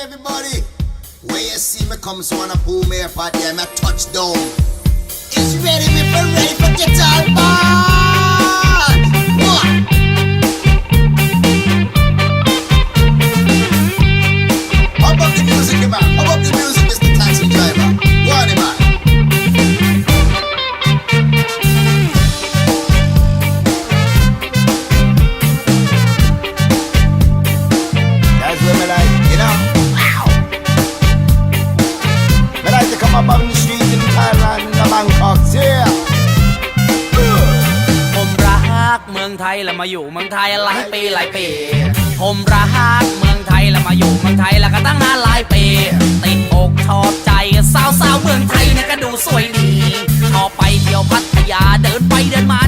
everybody. Where you see me come, so on a pull me up at them, I touchdown. มืองไทยแล้วมาอยู่เมืองไทยหลายปีหลายปี ผมรักเมืองไทยแล้วมาอยู่เมืองไทยแล้วก็ตั้งนานหลายปี ติดอกชอบใจสาวสาวๆเมืองไทยเนี่ยก็ดูสวยดีชอบไปเที่ยวพัทยาเดินไปเดินมา